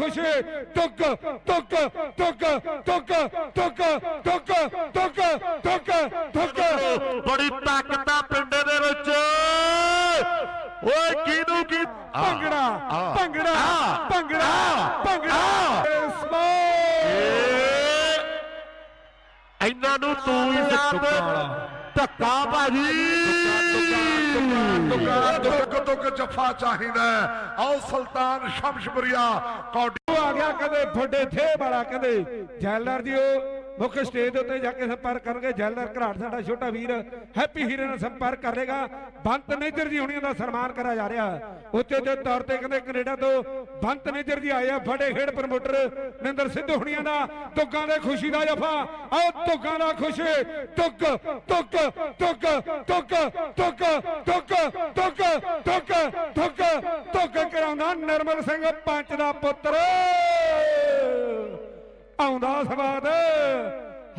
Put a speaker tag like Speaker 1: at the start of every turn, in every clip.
Speaker 1: ਖੁਸ਼ ਤੁਕ ਤੁਕ ਤੁਕ ਤੁਕ ਤੁਕ ਤੁਕ ਤੁਕ ਤੁਕ ਤੁਕ
Speaker 2: ਬੜੀ ਤਾਕਤ ਆ ਪਿੰਡੇ ਦੇ ਵਿੱਚ। ਓਏ ਕਿਹਨੂੰ ਕੀ?
Speaker 1: ਭੰਗੜਾ ਭੰਗੜਾ ਭੰਗੜਾ ਭੰਗੜਾ।
Speaker 2: ਇਹਨਾਂ ਨੂੰ ਤੂੰ ਹੀ ਧੱਕਾ ਭਾਜੀ।
Speaker 3: ਚਾਹੀਦਾ ਆਓ ਸੁਲਤਾਨ ਸ਼ਮਸ਼ਪੁਰੀਆ ਕੌਡੀ
Speaker 1: ਆ ਗਿਆ ਕਹਿੰਦੇ ਤੁਹਾਡੇ ਥੇ ਵਾਲਾ ਕਹਿੰਦੇ ਜੈਲਰ ਜੀਓ ਮੁੱਖ ਸਟੇਜ ਦੇ ਉੱਤੇ ਜਾ ਕੇ ਸੰਪਰਕ ਕਰਨਗੇ। ਜੈਲਰ ਘਰਾਟ ਸਾਡਾ ਛੋਟਾ ਵੀਰ, ਹੈਪੀ ਹੀਰੇ ਨਾਲ ਸੰਪਰਕ ਕਰੇਗਾ। ਬੰਤ ਨੇਜਰ ਜੀ ਹੁਣੀਆਂ ਦਾ ਸਨਮਾਨ ਕਰਿਆ ਜਾ ਰਿਹਾ। ਉੱਤੇ ਦੇ ਤੌਰ ਤੇ ਕਹਿੰਦੇ ਕੈਨੇਡਾ ਤੋਂ ਬੰਤ ਨੇਜਰ ਜੀ ਆਏ ਆ। ਫੜੇ ਖੇਡ ਪ੍ਰਮੋਟਰ ਨਿੰਦਰ ਸਿੱਧੂ ਹੁਣੀਆਂ ਦਾ। ਤੁੱਕਾਂ ਦੇ ਖੁਸ਼ੀ ਦਾ ਜਫਾ। ਆਓ ਤੁੱਕਾਂ ਦਾ ਖੁਸ਼। ਤੁੱਕ ਤੁੱਕ ਤੁੱਕ ਤੁੱਕ ਤੁੱਕ ਤੁੱਕ ਤੁੱਕ ਤੁੱਕ ਤੁੱਕ ਤੁੱਕ ਕਰਾਉਂਦਾ ਨਰਮਲ ਸਿੰਘ ਪੰਚ ਦਾ ਪੁੱਤਰ। ਆਉਂਦਾ ਸਵਾਦ।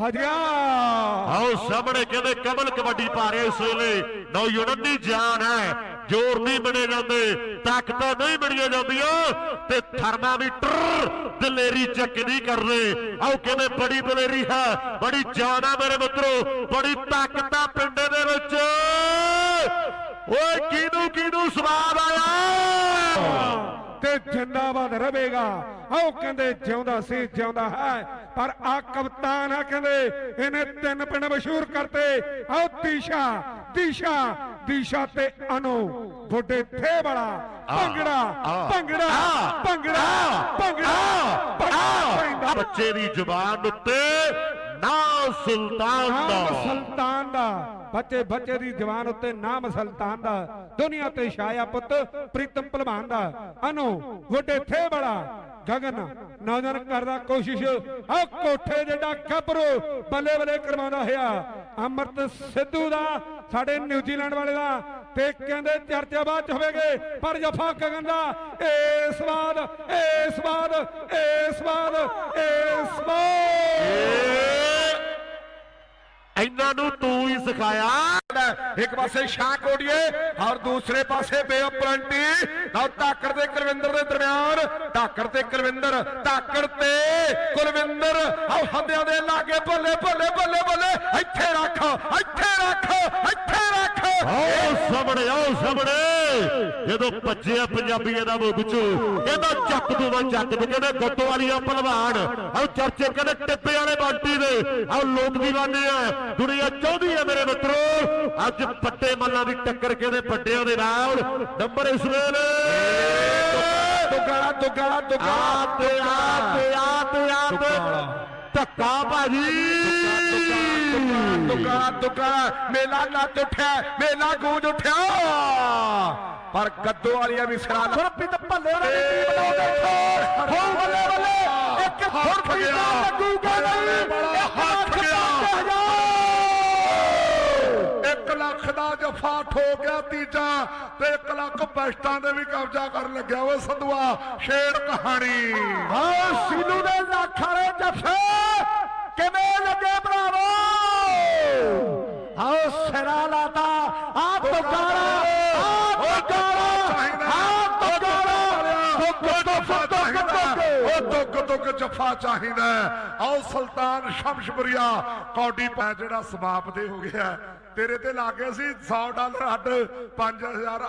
Speaker 1: ਹਜਿਆ।
Speaker 2: ਆਓ ਸਾਹਮਣੇ ਕਹਿੰਦੇ ਕਮਲ ਕਬੱਡੀ ਪਾ ਰਹੇ ਇਸ ਵੇਲੇ। ਨੌਜਵਾਨ ਦੀ ਜਾਨ ਹੈ। ਜ਼ੋਰ ਨਹੀਂ ਬਣੇ ਜਾਂਦੇ। ਤਾਕਤਾਂ ਨਹੀਂ ਬਣੀਆਂ ਜਾਂਦੀਆਂ। ਤੇ ਥਰਮਾਮੀਟਰ ਦਲੇਰੀ ਚੱਕ ਨਹੀਂ ਕਰਦੇ ਆਓ ਕਹਿੰਦੇ ਬੜੀ ਦਲੇਰੀ ਹੈ। ਬੜੀ ਜਾਨ ਹੈ ਮੇਰੇ ਮਿੱਤਰੋ। ਬੜੀ ਤਾਕਤ ਆ ਪਿੰਡੇ ਦੇ ਵਿੱਚ। ਓਏ, ਕਿਹਨੂੰ ਕਿਹਨੂੰ ਸਵਾਦ ਆਇਆ?
Speaker 1: ਤੇ ਜਿੰਦਾਬਾਦ ਰਹੇਗਾ ਆਓ ਕਹਿੰਦੇ ਜਿਉਂਦਾ ਸੀ ਜਿਉਂਦਾ ਹੈ ਪਰ ਆ ਕਪਤਾਨ ਆ ਕਹਿੰਦੇ ਇਹਨੇ ਤਿੰਨ ਪਿੰਡ ਮਸ਼ਹੂਰ ਕਰਤੇ ਆਓ ਦੀਸ਼ਾ ਦੀਸ਼ਾ ਦੀਸ਼ਾ ਤੇ ਅਨੋ ਬੁੱਢੇ ਥੇ ਵਾਲਾ ਭੰਗੜਾ ਭੰਗੜਾ ਭੰਗੜਾ ਭੰਗੜਾ।
Speaker 2: ਬੱਚੇ ਦੀ ਜ਼ੁਬਾਨ ਉੱਤੇ ਸੁਲਤਾਨ
Speaker 1: ਨਾਮ
Speaker 2: ਦਾ
Speaker 1: ਸੁਲਤਾਨ ਦਾ। ਬੱਚੇ ਬੱਚੇ ਦੀ ਜਵਾਨ ਉੱਤੇ ਨਾਮ ਸੁਲਤਾਨ ਦਾ। ਦੁਨੀਆ ਤੇ ਛਾਇਆ ਪੁੱਤ ਪ੍ਰੀਤਮ ਭਲਵਾਨ ਦਾ। ਅਨੂ ਵੱਡੇ ਥੇ ਬੜਾ ਗਗਨ ਨੌਜਵਾਨ ਕਰਦਾ ਕੋਸ਼ਿਸ਼। ਆ ਕੋਠੇ ਜਿਹੜਾ ਗੱਭਰੂ ਬੱਲੇ ਬੱਲੇ ਕਰਵਾਉਂਦਾ ਹੋਇਆ। ਅਮਰਤ ਸਿੱਧੂ ਦਾ ਸਾਡੇ ਨਿਊਜ਼ੀਲੈਂਡ ਵਾਲੇ ਦਾ। ਤੇ ਕਹਿੰਦੇ ਚਰਚਾ ਬਾਅਦ ਚ ਹੋਵੇਗੇ। ਪਰ ਜਫਾ ਗਗਨ ਦਾ ਏ ਸਵਾਦ ਏ ਸਵਾਦ ਏ ਸਵਾਦ ਏ ਸਵਾਦ
Speaker 2: ਇਹਨਾਂ ਨੂੰ ਤੂੰ ਹੀ ਸਿਖਾਇਆ।
Speaker 3: ਇੱਕ ਪਾਸੇ ਸ਼ਾਹ ਕੋਡੀਏ ਔਰ ਦੂਸਰੇ ਪਾਸੇ ਬੇਅਪਰੰਟੀ ਔਰ ਧਾਕੜ ਤੇ ਕੁਲਵਿੰਦਰ ਦੇ ਦਰਮਿਆਨ ਢਾਕਰ ਤੇ ਕੁਲਵਿੰਦਰ ਢਾਕਰ ਤੇ ਕੁਲਵਿੰਦਰ। ਆਹ ਹੰਦਿਆਂ ਦੇ ਲਾਗੇ ਬੱਲੇ ਬੱਲੇ ਬੱਲੇ ਬੱਲੇ। ਇੱਥੇ ਰੱਖ ਇੱਥੇ ਰੱਖ ਇੱਥੇ ਰੱਖ।
Speaker 2: ਆਓ ਸਾਹਮਣੇ ਆਓ ਸਾਹਮਣੇ। ਜਦੋਂ ਭੱਜਿਆ ਪੰਜਾਬੀਆਂ ਦਾ ਮੂੰਹ ਵਿੱਚੋਂ ਕਹਿੰਦਾ ਚੱਕ ਦੂ ਮੈਂ ਚੱਕ ਦੂ ਕਹਿੰਦੇ ਗੁੱਟ ਵਾਲੀਆ ਪਹਿਲਵਾਨ ਆਓ ਚਰਚੇ ਕਹਿੰਦੇ ਟਿੱਪੇ ਵਾਲੇ ਬਾਂਟੀ ਦੇ ਆਓ ਲੋਕ ਦੀਵਾਨੇ ਆ ਦੁਨੀਆ ਚਾਹੁੰਦੀ ਹੈ ਮੇਰੇ ਮਿੱਤਰੋ ਅੱਜ ਪੱਟੇ ਮੱਲਾਂ ਦੀ ਟੱਕਰ ਕਹਿੰਦੇ ਪੱਟਿਆਂ ਦੇ ਨਾਲ ਨੰਬਰ ਇਸ ਵੇਲੇ।
Speaker 3: ਦੁਗਾਲਾ ਦੁਗਾਲਾ
Speaker 2: ਆ
Speaker 3: ਦੁਗਾਲਾ
Speaker 2: ਤੇ ਆ ਤੇ ਆ ਤੇ ਆ ਧੱਕਾ ਭਾਜੀ।
Speaker 3: ਦੁਗਾਲਾ ਦੁਗਾਲਾ ਮੇਲਾ ਨੱਚ ਉੱਠਿਆ ਮੇਲਾ ਗੂੰਜ ਉੱਠਿਆ। ਪਰ ਗੱਦੋ ਵਾਲੀਆਂ ਵੀ ਸਿਰਾ
Speaker 1: ਗੁਰਪ੍ਰੀਤ ਭੱਲੇ ਹੋਰਾਂ ਦੀ ਟੀਮ ਨੂੰ ਦੇਖੋ। ਹੋ ਬੱਲੇ ਬੱਲੇ ਇੱਕ
Speaker 3: ਹੱਥ ਗਿਆ।
Speaker 1: ਲੱਗੂਗਾ ਨਹੀਂ।
Speaker 3: ਹੱਥ ਗਿਆ।
Speaker 1: ਪੰਜ ਹਜ਼ਾਰ।
Speaker 3: 1 ਲੱਖ ਦਾ ਜਫਾ ਠੋਕਿਆ ਤੀਜਾ ਤੇ 1 ਲੱਖ ਬੈਸਟਾਂ ਦੇ ਵੀ ਕਬਜ਼ਾ ਕਰਨ ਲੱਗਿਆ ਓਏ ਸੰਧੂਆ ਸ਼ੇਰ ਕਹਾਣੀ।
Speaker 1: ਹਾਂ ਸੀਨੂ ਦੇ ਲੱਖ ਵਾਲੇ ਜਫੇ। ਆ ਆ
Speaker 3: ਉਹ ਦੁੱਗ ਦੁੱਗ ਜਫਾ ਚਾਹੀਦਾ। ਆਓ ਸੁਲਤਾਨ ਸ਼ਮਸ਼ਬਰੀਆ ਕੌਡੀ ਪੈ ਜਿਹੜਾ ਸਮਾਪਤੇ ਹੋ ਗਿਆ। ਤੇਰੇ ਤੇ ਲੱਗੇ ਸੀ 100 ਡਾਲਰ ਅੱਡ 5000